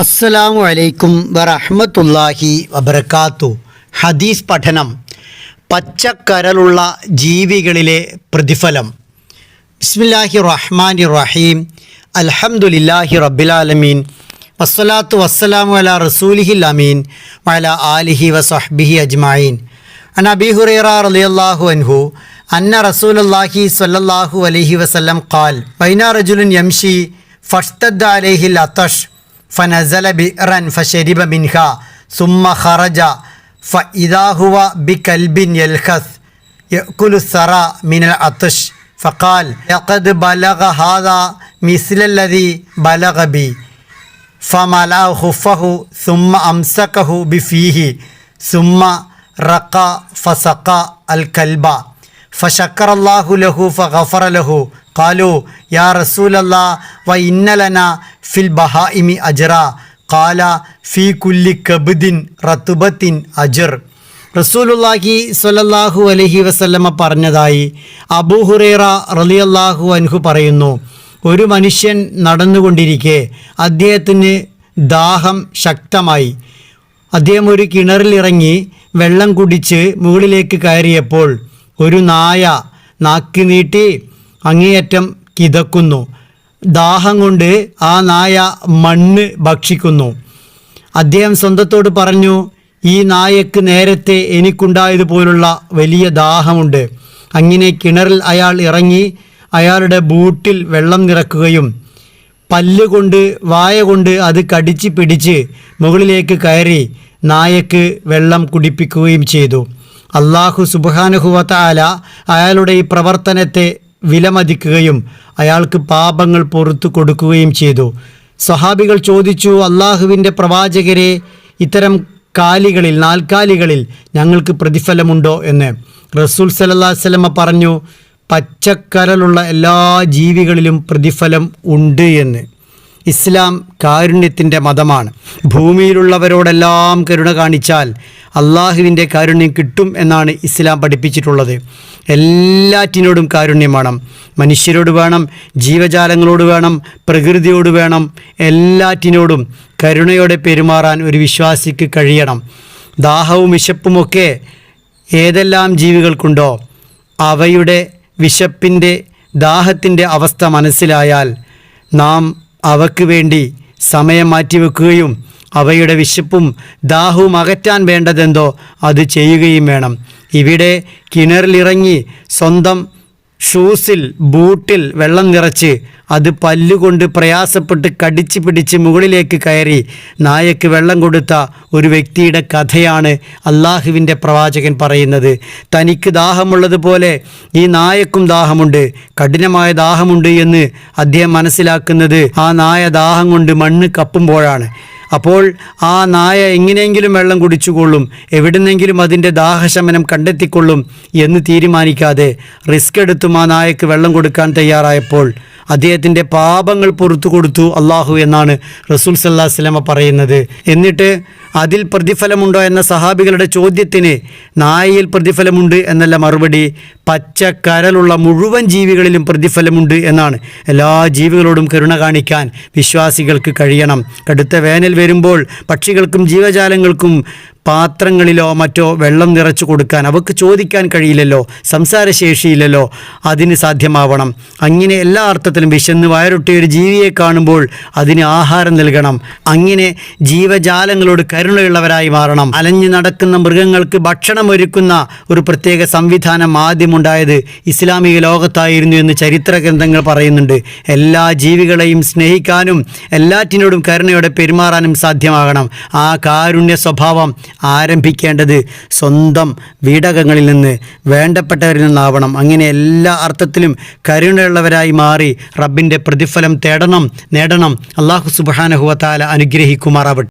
അസ്സലാമു അലൈക്കും വറഹമത്തല്ലാഹി വബർക്കാത്തു ഹദീസ് പഠനം. പച്ചക്കരലുള്ള ജീവികളിലെ പ്രതിഫലം. ബിസ്മില്ലാഹി റഹ്മാൻ റഹീം. അൽഹംദുലില്ലാഹി റബ്ബിലാലമീൻ വസ്സലാത്തു വസ്സലാമു അല റസൂലിഹിൽ അമീൻ. വല ആലിഹി വസഹ്ബിഹി അജ്മായിൻ അൻ അബി ഹുറൈറ അൻഹു അന്ന റസൂലുള്ളാഹി സ്വല്ലല്ലാഹു അലൈഹി വസല്ലം ഖാൽ വൈന റജുലുൻ യംഷി ഫഷ്തദ് അലൈഹിൽ അതഷ് ഫനസല ബിറൻ ഫഷരിബ മിൻഹ സുമ്മ ഖറജ ഫഇദാഹുവ ബികൽബിൻ യൽഹസ് യക്കുലു സറ മിനൽ അത്തുഷ് ഫഖാൽ ലഖദ് ബലഗ ഹാദ മിസ്ലല്ലതി ബലഗ ബി ഫമല ഹുഫഹു സുമ്മ അംസകഹു ബിഫീഹി സുമ്മ റക്ക ഫസക്ക അൽ കൽബ ഫഷക്കർ അള്ളാഹു ലഹു ഫഫറ ലഹു കാലു യാ റസൂലല്ലാ വ لنا ഫിൽ ബഹാഇമി അജറ കാല ഫി കുല്ലി കബുദിൻ റത്തുബത്തിൻ അജർ. റസൂലുല്ലാഹി സ്വലല്ലാഹു അലഹി വസല്ലമ പറഞ്ഞതായി അബൂഹുറേറ റലിയല്ലാഹു അൻഹു പറയുന്നു ഒരു മനുഷ്യൻ നടന്നുകൊണ്ടിരിക്കെ അദ്ദേഹത്തിന് ദാഹം ശക്തമായി. അദ്ദേഹം ഒരു കിണറിലിറങ്ങി വെള്ളം കുടിച്ച് മുകളിലേക്ക് കയറിയപ്പോൾ ഒരു നായ നാക്കി നീട്ടി അങ്ങേയറ്റം കിതക്കുന്നു. ദാഹം കൊണ്ട് ആ നായ മണ്ണ് ഭക്ഷിക്കുന്നു. അദ്ദേഹം സ്വന്തത്തോട് പറഞ്ഞു ഈ നായക്ക് നേരത്തെ എനിക്കുണ്ടായതുപോലുള്ള വലിയ ദാഹമുണ്ട്. അങ്ങനെ കിണറിൽ അയാൾ ഇറങ്ങി അയാളുടെ ബൂട്ടിൽ വെള്ളം നിറക്കുകയും പല്ലുകൊണ്ട് വായ കൊണ്ട് അത് കടിച്ച് പിടിച്ച് മുകളിലേക്ക് കയറി നായക്ക് വെള്ളം കുടിപ്പിക്കുകയും ചെയ്തു. അള്ളാഹു സുബാനുഹുവത്താല അയാളുടെ ഈ പ്രവർത്തനത്തെ വിലമതിക്കുകയും അയാൾക്ക് പാപങ്ങൾ പുറത്തു കൊടുക്കുകയും ചെയ്തു. സ്വഹാബികൾ ചോദിച്ചു അള്ളാഹുവിന്റെ പ്രവാചകരെ ഇത്തരം കാലികളിൽ നാൽക്കാലികളിൽ ഞങ്ങൾക്ക് പ്രതിഫലമുണ്ടോ? എന്ന്. റസൂൽ സലല്ലാസ്ലമ പറഞ്ഞു പച്ചക്കരലുള്ള എല്ലാ ജീവികളിലും പ്രതിഫലം ഉണ്ട് എന്ന്. ഇസ്ലാം കാരുണ്യത്തിന്റെ മതമാണ്. ഭൂമിയിലുള്ളവരോടെല്ലാം കരുണ കാണിച്ചാൽ അള്ളാഹുവിന്റെ കാരുണ്യം കിട്ടും എന്നാണ് ഇസ്ലാം പഠിപ്പിച്ചിട്ടുള്ളത്. എല്ലാറ്റിനോടും കാരുണ്യം വേണം മനുഷ്യരോട് വേണം ജീവജാലങ്ങളോട് വേണം പ്രകൃതിയോട് വേണം എല്ലാറ്റിനോടും കരുണയോടെ പെരുമാറാൻ ഒരു വിശ്വാസിക്ക് കഴിയണം. ദാഹവും വിശപ്പുമൊക്കെ ഏതെല്ലാം ജീവികൾക്കുണ്ടോ അവയുടെ വിശപ്പിന്റെ ദാഹത്തിന്റെ അവസ്ഥ മനസ്സിലായാൽ നാം അവക്ക് വേണ്ടി സമയം മാറ്റിവെക്കുകയും അവയുടെ വിശപ്പും ദാഹവും അകറ്റാൻ വേണ്ടതെന്തോ അത് ചെയ്യുകയും വേണം. ഇവിടെ കിണറിലിറങ്ങി സ്വന്തം ഷൂസിൽ ബൂട്ടിൽ വെള്ളം നിറച്ച് അത് പല്ലുകൊണ്ട് പ്രയാസപ്പെട്ട് കടിച്ച് പിടിച്ച് മുകളിലേക്ക് കയറി നായക്ക് വെള്ളം കൊടുത്ത ഒരു വ്യക്തിയുടെ കഥയാണ് അള്ളാഹുവിന്റെ പ്രവാചകൻ പറയുന്നത്. തനിക്ക് ദാഹമുള്ളതുപോലെ ഈ നായക്കും ദാഹമുണ്ട്. കഠിനമായ ദാഹമുണ്ട് എന്ന് അദ്ദേഹം മനസ്സിലാക്കുന്നത് ആ നായ ദാഹം കൊണ്ട് മണ്ണ് കപ്പുമ്പോഴാണ്. അപ്പോൾ ആ നായ എങ്ങനെയെങ്കിലും വെള്ളം കുടിച്ചുകൊള്ളും. എവിടുന്നെങ്കിലും അതിന്റെ ദാഹശമനം കണ്ടെത്തിക്കൊള്ളും എന്ന് തീരുമാനിക്കാതെ റിസ്ക് എടുത്തും ആ നായക്ക് വെള്ളം കൊടുക്കാൻ തയ്യാറായപ്പോൾ അദ്ദേഹത്തിന്റെ പാപങ്ങൾ പുറത്തു കൊടുത്തു അള്ളാഹു എന്നാണ് റസൂൽ സല്ലാ സ്വലമ പറയുന്നത്. എന്നിട്ട് അതിൽ പ്രതിഫലമുണ്ടോ എന്ന സഹാബികളുടെ ചോദ്യത്തിന് നായയിൽ പ്രതിഫലമുണ്ട് എന്നല്ല മറുപടി. പച്ചക്കരലുള്ള മുഴുവൻ ജീവികളിലും പ്രതിഫലമുണ്ട് എന്നാണ്. എല്ലാ ജീവികളോടും കരുണ കാണിക്കാൻ വിശ്വാസികൾക്ക് കഴിയണം. കടുത്ത വേനൽ വരുമ്പോൾ പക്ഷികൾക്കും ജീവജാലങ്ങൾക്കും പാത്രങ്ങളിലോ മറ്റോ വെള്ളം നിറച്ചു കൊടുക്കാൻ അവർക്ക് ചോദിക്കാൻ കഴിയില്ലല്ലോ സംസാരശേഷിയില്ലല്ലോ അതിന് സാധ്യമാവണം. അങ്ങനെ എല്ലാ അർത്ഥത്തിലും വിശന്ന് വയറൊട്ടിയ ഒരു ജീവിയെ കാണുമ്പോൾ അതിന് ആഹാരം നൽകണം. അങ്ങനെ ജീവജാലങ്ങളോട് കരുണയുള്ളവരായി മാറണം. അലഞ്ഞു നടക്കുന്ന മൃഗങ്ങൾക്ക് ഭക്ഷണം ഒരുക്കുന്ന ഒരു പ്രത്യേക സംവിധാനം ആദ്യമുണ്ടായത് ഇസ്ലാമിക ലോകത്തായിരുന്നു എന്ന് ചരിത്ര ഗ്രന്ഥങ്ങൾ പറയുന്നുണ്ട്. എല്ലാ ജീവികളെയും സ്നേഹിക്കാനും എല്ലാറ്റിനോടും കരുണയോടെ പെരുമാറാനും സാധ്യമാകണം. ആ കാരുണ്യ സ്വഭാവം ആരംഭിക്കേണ്ടത് സ്വന്തം വീടകങ്ങളിൽ നിന്ന് വേണ്ടപ്പെട്ടവരിൽ നിന്നാവണം. അങ്ങനെ എല്ലാ അർത്ഥത്തിലും കരുണയുള്ളവരായി മാറി റബ്ബിന്റെ പ്രതിഫലം തേടണം നേടണം. അള്ളാഹു സുബാനഹുവത്താല അനുഗ്രഹിക്കുമാറാവട്ടെ.